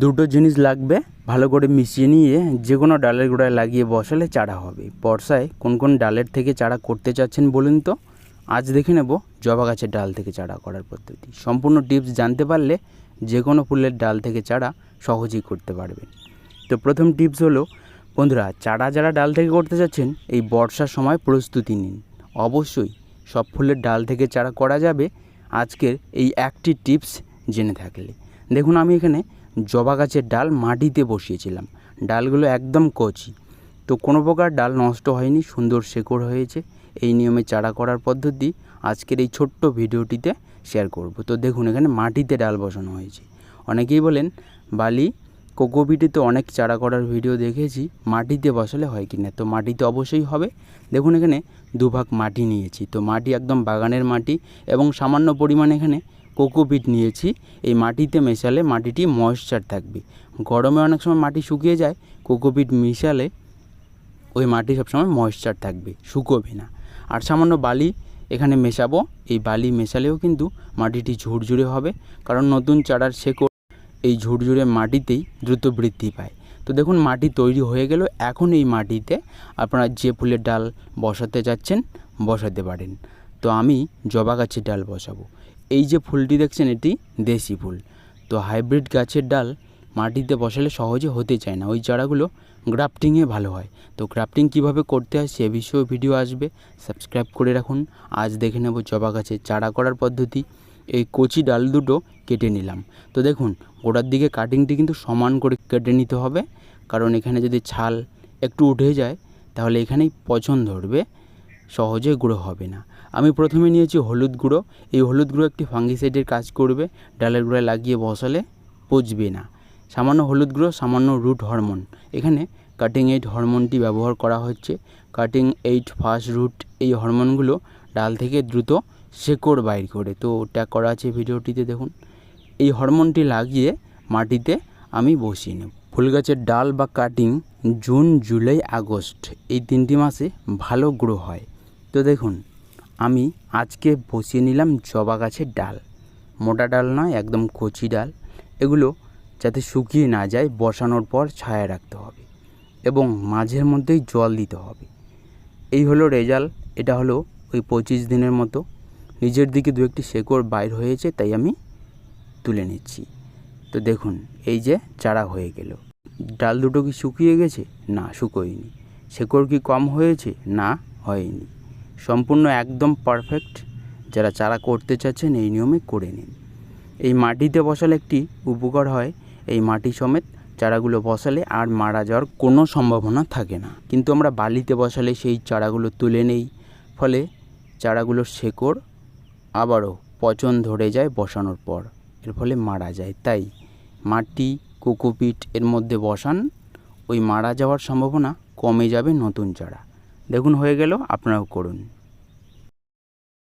দুটো জিনিস লাগবে, ভালো করে মিশিয়ে নিয়ে যে কোনো ডালের গোড়ায় লাগিয়ে বসালে চারা হবে। বর্ষায় কোন কোন ডালের থেকে চারা করতে চাচ্ছেন বলুন তো? আজ দেখে নেব জবা গাছের ডাল থেকে চারা করার পদ্ধতি। সম্পূর্ণ টিপস জানতে পারলে যে কোনো ফুলের ডাল থেকে চারা সহজেই করতে পারবেন। তো প্রথম টিপস হলো, বন্ধুরা, চারা যারা ডাল থেকে করতে চাচ্ছেন, এই বর্ষার সময় প্রস্তুতি নিন। অবশ্যই সব ফুলের ডাল থেকে চারা করা যাবে। আজকের এই একটি টিপস জেনে থাকলে। দেখুন আমি এখানে জবা গাছের ডাল মাটিতে বসিয়েছিলাম। ডালগুলো একদম কচি। তো কোনো প্রকার ডাল নষ্ট হয়নি, সুন্দর শেকড় হয়েছে। এই নিয়মে চারা করার পদ্ধতি আজকের এই ছোট্ট ভিডিওটিতে শেয়ার করব। তো দেখুন, এখানে মাটিতে ডাল বসানো হয়েছে। অনেকেই বলেন, বালি কোকোপিটে অনেক চারা করার ভিডিও দেখেছি, মাটিতে বসালে হয় কি না? তো মাটিতে অবশ্যই হবে। দেখুন, এখানে দুভাগ মাটি নিয়েছি। তো মাটি একদম বাগানের মাটি এবং সামান্য পরিমাণে এখানে কোকোপিট নিয়েছি, এই মাটিতে মেশালে মাটিটি ময়েশ্চার থাকবে। গরমে অনেক সময় মাটি শুকিয়ে যায়, কোকোপিট মিশালে ওই মাটি সবসময় ময়েশ্চার থাকবে, শুকোবে না। আর সামান্য বালি এখানে মেশাবো, এই বালি মেশালেও কিন্তু মাটিটি ঝুরঝুরে হবে, কারণ নতুন চারার শেকড় এই ঝুরঝুরে মাটিতেই দ্রুত বৃদ্ধি পায়। তো দেখুন, মাটি তৈরি হয়ে গেল, এখন এই মাটিতে আপনারা যে ফুলের ডাল বসাতে যাচ্ছেন, বসাতে পারেন। তো আমি জবা গাছের ডাল বসাবো। এই যে ফুলটি দেখছেন, এটি দেশি ফুল। তো হাইব্রিড গাছের ডাল মাটিতে বসালে সহজে হতে চায় না। ওই চারাগুলো গ্রাফটিংয়ে ভালো হয়। তো গ্রাফটিং কীভাবে করতে হয় সে বিষয়েও ভিডিও আসবে। সাবস্ক্রাইব করে রাখুন। আজ দেখে নেব জবা গাছের চারা করার পদ্ধতি। এই কচি ডাল দুটো কেটে নিলাম। তো দেখুন, গোড়ার দিকে কাটিংটি কিন্তু সমান করে কেটে নিতে হবে। কারণ এখানে যদি ছাল একটু উঠে যায়, তাহলে এখানেই পচন ধরবে। সহজে গুঁড়ো হবে না। আমি প্রথমে নিয়েছি হলুদ গুঁড়ো। এই হলুদ গুঁড়ো একটি ফাঙ্গিসাইডের কাজ করবে, ডালের গোড়ায় লাগিয়ে বসালে পচবে না। সামান্য হলুদ গুঁড়ো, সামান্য রুট হরমোন। এখানে কাটিং এইট হরমোনটি ব্যবহার করা হচ্ছে। কাটিং এইট ফার্স্ট রুট এই হরমোনগুলো ডাল থেকে দ্রুত শেকড় বাইর করে। তো ট্যাগ করা আছে ভিডিওটিতে, দেখুন। এই হরমোনটি লাগিয়ে মাটিতে আমি বসিয়ে নেব। ফুল গাছের ডাল বা কাটিং জুন, জুলাই, আগস্ট এই তিনটি মাসে ভালো গ্রো হয়। তো দেখুন, আমি আজকে বসিয়ে নিলাম জবা গাছের ডাল। মোটা ডাল নয়, একদম কচি ডাল। এগুলো যাতে শুকিয়ে না যায়, বসানোর পর ছায়া রাখতে হবে এবং মাঝের মধ্যেই জল দিতে হবে। এই হলো রেজাল্ট, এটা হলো ওই পঁচিশ দিনের মতো। নিজের দিকে দু একটি শেকড় বাইর হয়েছে, তাই আমি তুলে নিচ্ছি। তো দেখুন, এই যে চারা হয়ে গেল। ডাল দুটো কি শুকিয়ে গেছে? না, শুকোয়নি। শেকড় কি কম হয়েছে? না, হয়নি। সম্পূর্ণ একদম পারফেক্ট যারা চারা করতে চাচ্ছেন, এই নিয়মে করে নিন। এই মাটিতে বসালে একটি উপকার হয়। এই মাটি সমেত চারাগুলো বসালে আর মারা যাওয়ার কোনো সম্ভাবনা থাকে না। কিন্তু আমরা বালিতে বসালে সেই চারাগুলো তুলে নেই। ফলে চারাগুলোর শেকড় আবারও পচন ধরে যায় বসানোর পর। এর ফলে মারা যায়। তাই মাটি, কোকোপিট এর মধ্যে বসান। ওই মারা যাওয়ার সম্ভাবনা কমে যাবে নতুন চারা। দেখুন হয়ে গেল আপনারাও করুন।